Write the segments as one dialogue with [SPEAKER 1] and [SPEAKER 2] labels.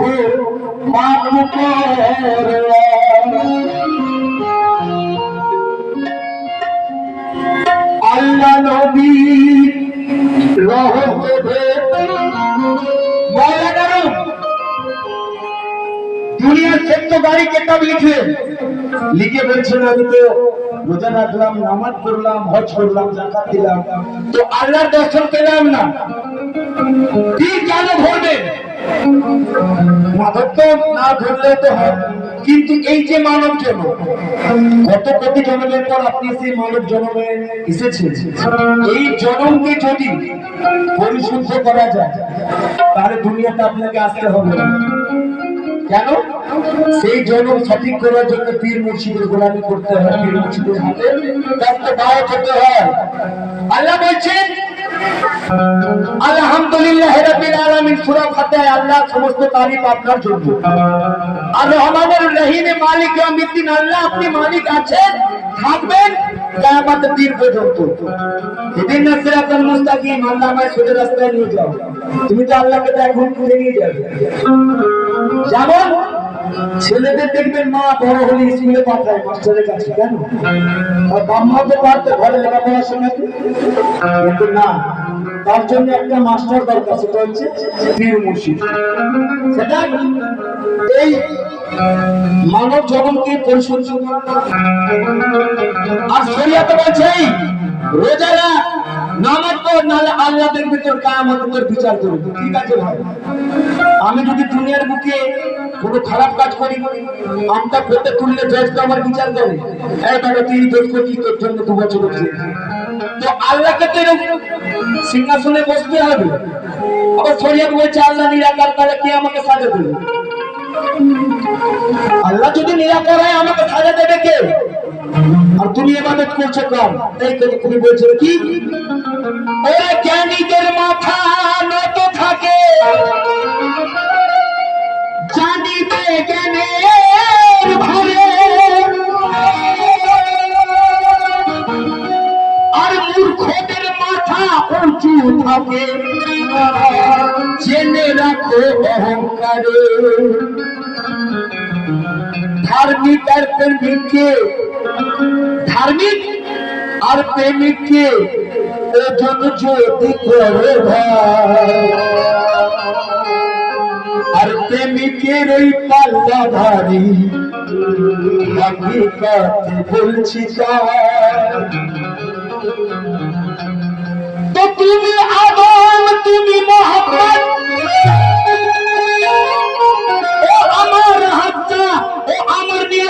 [SPEAKER 1] দেখো মাপ। আল্লাহ নবী রূপ দুনিয়ার ক্ষেত্র গাড়ি কেতাব লিখে লিখে বলছেন, আমি তো রোজা রাখলাম, নামাজ পড়লাম, হজ করলাম, জাকাত দিলাম তো আল্লাহর দর্শন পেলাম না কি কেন ধরবে মাধব তো না ধরলে তো হয়। কিন্তু এই যে মানব জন্ম, কত কোটি জন্মের পর আপনি সেই মানব জন্মে এসেছেন? এই জন্মকে যদি পরিশুদ্ধ করা যায়, তাহলে দুনিয়াতে আপনাকে আসতে হবে কেন? সেই জন্ম সঠিক করার জন্য পীর মুর্শিদের গোলামি করতে হয়, পীর মুর্শিদের হাতে হতে হয়। আল্লাহ বলছেন আলহামদুলিল্লাহ রাব্বিল আলামিন সূরা ফাতিহায় আল্লাহ সমস্ত তারিফ আপনার জন্য। আর রহমানুর রহিম মালিক ইয়াউমিদ্দিন, আল্লাহ আপনি মালিক আছেন, থাকবেন কিয়ামতের দিন পর্যন্ত। এদিন সিরাতাল মুস্তাকিম আল্লাহ যেমন ছেলেদের দেখবেন মা বড় হলে স্কুলে পাঠায় মাস্টারের কাছে কেন? আর বাম্মা তো পারতো ঘরে লেখাপড়া শোনাতে কিন্তু না তার জন্য একটা মাস্টার দরকার সেটা হচ্ছে পীর মুর্শিদ। সেটা এই মানব জগৎকে পরিশুদ্ধ করা। আর শরিয়াতে বলছে এই, রোজা রাখ নামাজ পড় নাহলে আল্লাহ দেখবে তোর কায়ামত বিচার করবে। ঠিক আছে ভাই? আমি যদি দুনিয়ার বুকে কোনো খারাপ কাজ করি, আমটা করতে তুললে জজ তো আমার বিচার করে তুই করছিস তোর জন্য দু বছর তো আল্লাহকে তো সিংহাসনে বসতে হবে। আবার শরিয়াত বলছে, আল্লাহ নিরাকার, তাহলে কে আমাকে সাজা দেবে? আল্লাহ যদি নিরাকার হয়, আমাকে সাজা দেবে কে? আর তুমি এবাদত করছ কম। তাই তো তুমি বলছো কি? ওরা জ্ঞানীদের মাথা নত থাকে। জানিবে জ্ঞানের ভারে। আর মূর্খদের মাথা উঁচু থাকে। জেনে রাখো অহংকারে। ধার্মিক আর প্রেমিককে ধার্মিক আর প্রেমিককে আর প্রেমিকের ওই পাল্লা হাকিকত বলছি তো তুমি আদম তুমি মোহাম্মদ আমার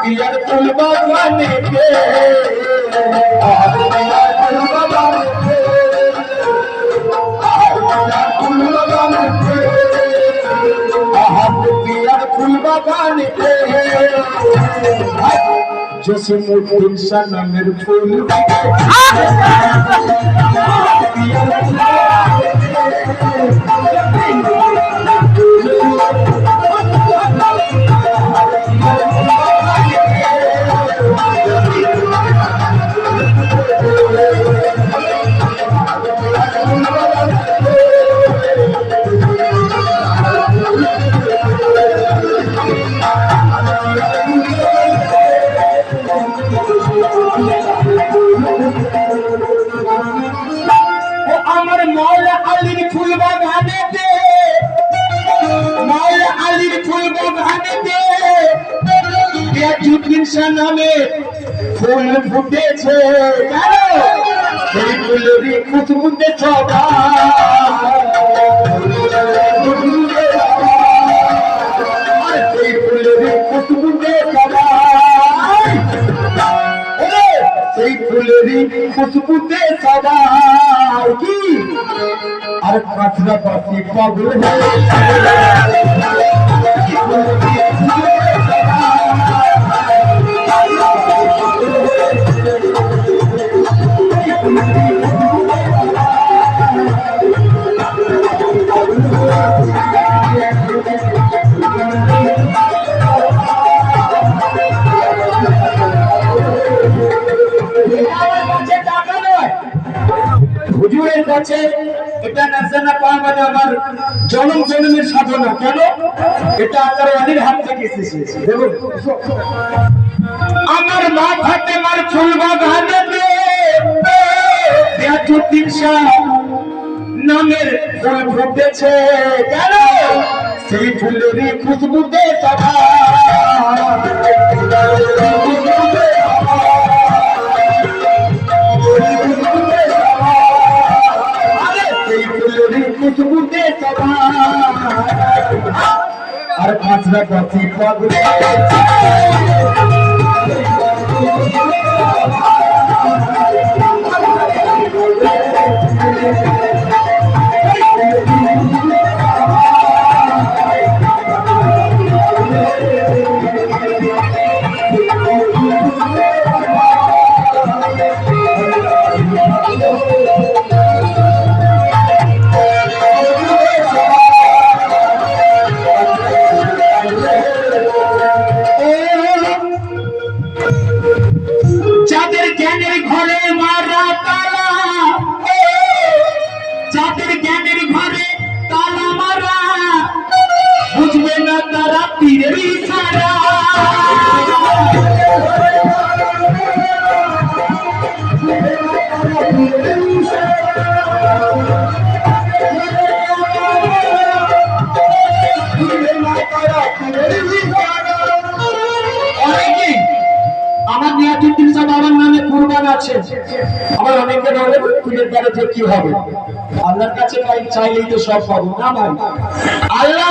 [SPEAKER 1] আহাদ পিয়ার ফুল বাগানে গে আহাদ পিয়ার ফুল বাগানে গে আহাদ পিয়ার ফুল বাগানে গে আহাদ পিয়ার ফুল বাগানে ফুলবাগানেতে, মায়ের আলীর ফুলবাগানেতে ইয়াজুদ্দিন শাহ নামে ফুল ফুটেছে। সেই ফুলেরই খুশবুতে সদা সেই ফুলেরই খুশবুতে সদা সেই ফুলেরই খুশবুতে সদা আর কাছরা পাশি পাগল হুজুরের কাছে এটা নাজানা পাওয়া মানে আমার জনম জনমের সাধনা। কেন? এটা আল্লাহর ওয়ালির হাত থেকে এসেছে। আমার মা ফাতেমার ফুল বাগানে সিরাজুদ্দিন শাহ নামের ফুল ফুটেছে। কেন? সেই ফুলেরই খুশবুতে সভা। আরে আর পাঁচটা কচি পাগল আমার অনেকে বলে পীরের বাড়িতে কি হবে? আল্লাহর কাছে চাইলেই তো সব পাবো না ভাই? আল্লাহ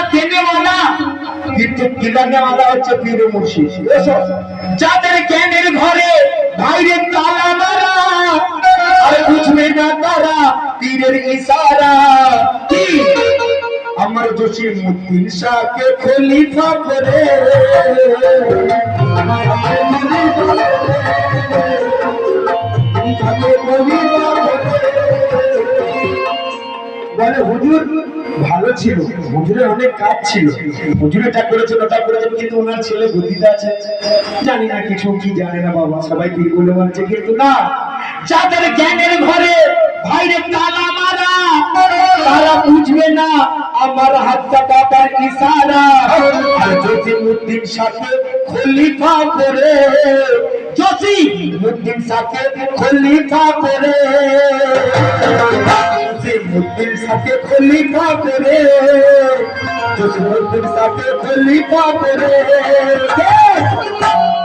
[SPEAKER 1] দিদানে মানা হচ্ছে যাদের ঘরে বাইরে তালা মারা না পীরের ইশারা আমার জসিম উদ্দিন শাহকে খলিফা করে। বলে, হুজুর, ভালো ছিল। হুজুরের অনেক কাজ ছিল। হুজুর এটা করেছেন ওটা করেছেন কিন্তু ওনার ছেলে বুদ্ধিতে আছে। জানি না কিছু কি জানে না বাবা, সবাই কি বলে বলছে কিন্তু না। যাদের জ্ঞানের ঘরে ভাইরে তালা মারা, তারা বুঝবে না, আমার হাতটা বাবার ইশারা। আর জসিমউদ্দিন সাথে খলিফা করে, জসিমউদ্দিন সাথে খলিফা করে। জসিমউদ্দিন সাথে খলিফা করে জসিমউদ্দিন সাথে খলিফা করে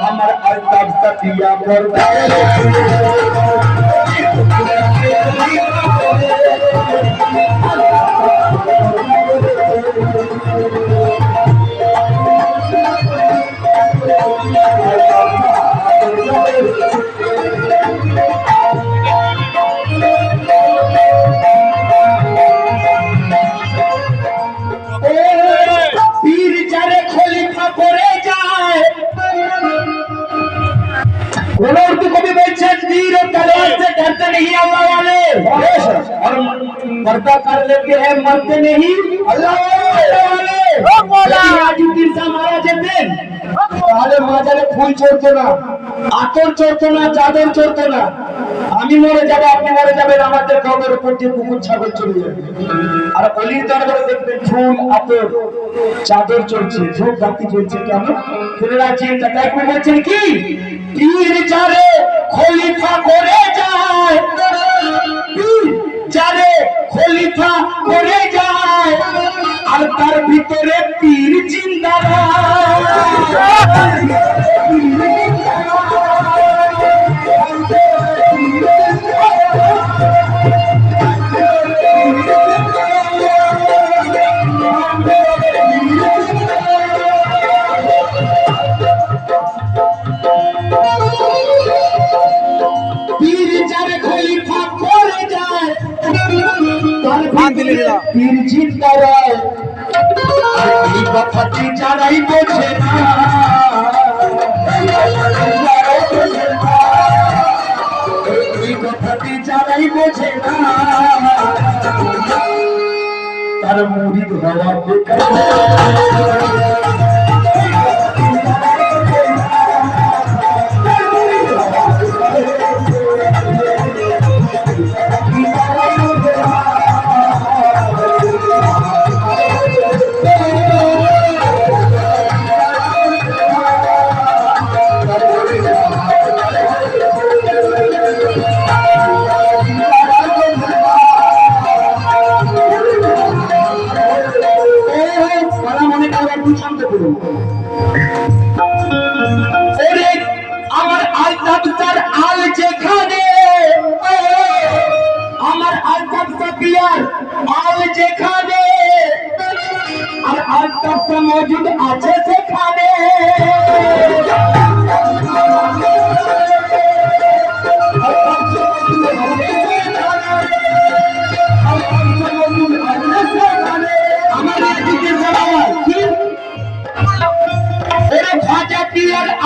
[SPEAKER 1] আমার আলতাফ সাফিয়া পর্দায় পীর মরতে নেই। তাহলে ফুল চড়তো না আতর চড়তো না চাদর না। আমি মরে যাব আপনি মরে যাবেন আমাদের কাউদের উপর দিয়ে কুকুর ছাগল চলে যাবে আর অলির দরবারে দেখবেন ফুল আতর চাদর চলছে ধূপ বাতি চলছে কেন? ছেলেরা চিন্তা তাই বলছেন কি? চারে খলিফা করে যায়। যারে খলিফা করে যায় আর তার ভিতরে পীর পীর জিন্দাবাদ এই কথাটি যারাই বোঝে এই কথাটি যারাই বোঝে না তার মুড়ি হওয়া আলতাবসা মজুদ আছে সেখানে।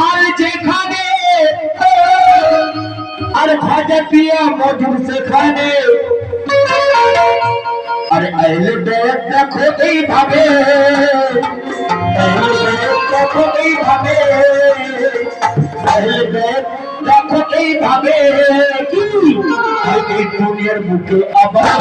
[SPEAKER 1] আল যেখানে আর ভাজা পিয়া মধুর সেখানে। আরে আইলে বেদ দেখো এইভাবে। দেখো এইভাবে। আইলে দেখ দেখো এইভাবে। কি এই দুনিয়ার বুকে আবার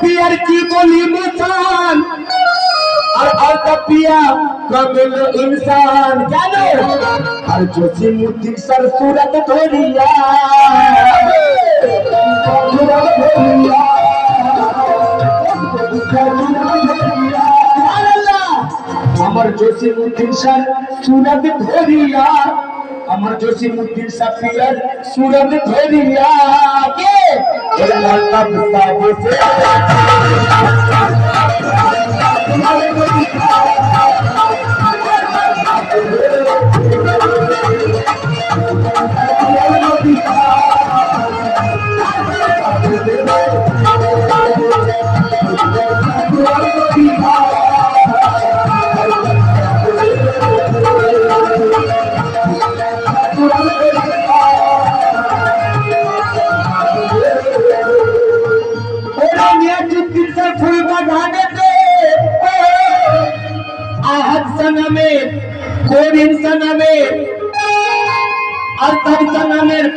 [SPEAKER 1] পিয়ার কি বলি মুসান? আর আলতা পিয়া কমল ইনসান। জানো আর জসিমুদ্দিন সর সুরত ধরিয়া সুরত ধরিয়া আমার জসিমুদ্দিন স্যার সুরত ধরিয়া আমার জসিমুদ্দিন সাফিয়ার সুরত ধরিয়া কে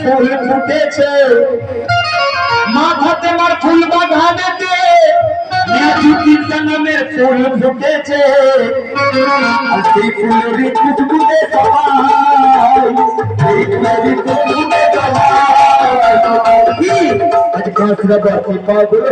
[SPEAKER 1] ফুল ফুটেছে। মাথাতে মার ফুল বাগানেতে মিয়াজুদ্দিন সনামের ফুল ফুটেছে। সেই ফুলেরই খুশবুতে সবাই সেই ফুলেরই খুশবুতে সবাই কি আজ কাঁচরা গাছে পাগল